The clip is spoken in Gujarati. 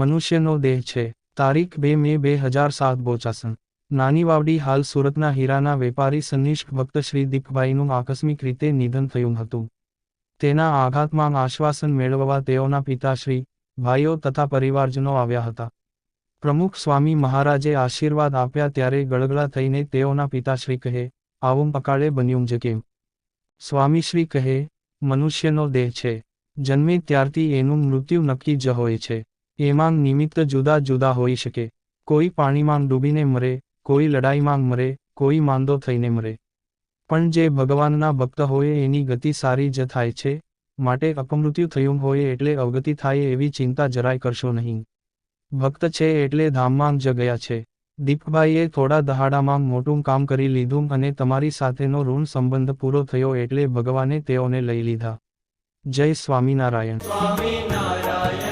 મનુષ્યનો દેહ છે. તારીખ બે મે બે હજાર સાત બોચાસણ. નાની વાવડી હાલ સુરતના હીરાના વેપારી સનિષ્ઠ ભક્ત શ્રી દીપભાઈનું આકસ્મિક રીતે નિધન થયું હતું. તેના આઘાતમાં આશ્વાસન મેળવવા તેઓના પિતાશ્રી ભાઈઓ તથા પરિવારજનો આવ્યા હતા. પ્રમુખ સ્વામી મહારાજે આશીર્વાદ આપ્યા ત્યારે ગળગળા થઈને તેઓના પિતાશ્રી કહે, આવું અકાળે બન્યું જ કેમ? સ્વામીશ્રી કહે, મનુષ્યનો દેહ છે. જન્મે ત્યારથી એનું મૃત્યુ નક્કી જ હોય છે. એમાં નિમિત્ત જુદા જુદા હોઈ શકે. કોઈ પાણીમાં ડૂબીને મરે, કોઈ લડાઈમાં મરે, કોઈ માંદો થઈને મરે. પણ જે ભગવાનના ભક્ત હોય એની ગતિ સારી જ થાય છે, માટે અપમૃત્યુ થયું હોય એટલે અવગતિ થાય એવી ચિંતા જરાય કરશો નહીં. ભક્ત છે એટલે ધામમાં જ ગયા છે. દીપભાઈએ થોડા દહાડામાં મોટું કામ કરી લીધું અને તમારી સાથેનો ઋણ સંબંધ પૂરો થયો એટલે ભગવાને તેઓને લઈ લીધા. જય સ્વામિનારાયણ. સ્વામિનારાયણ.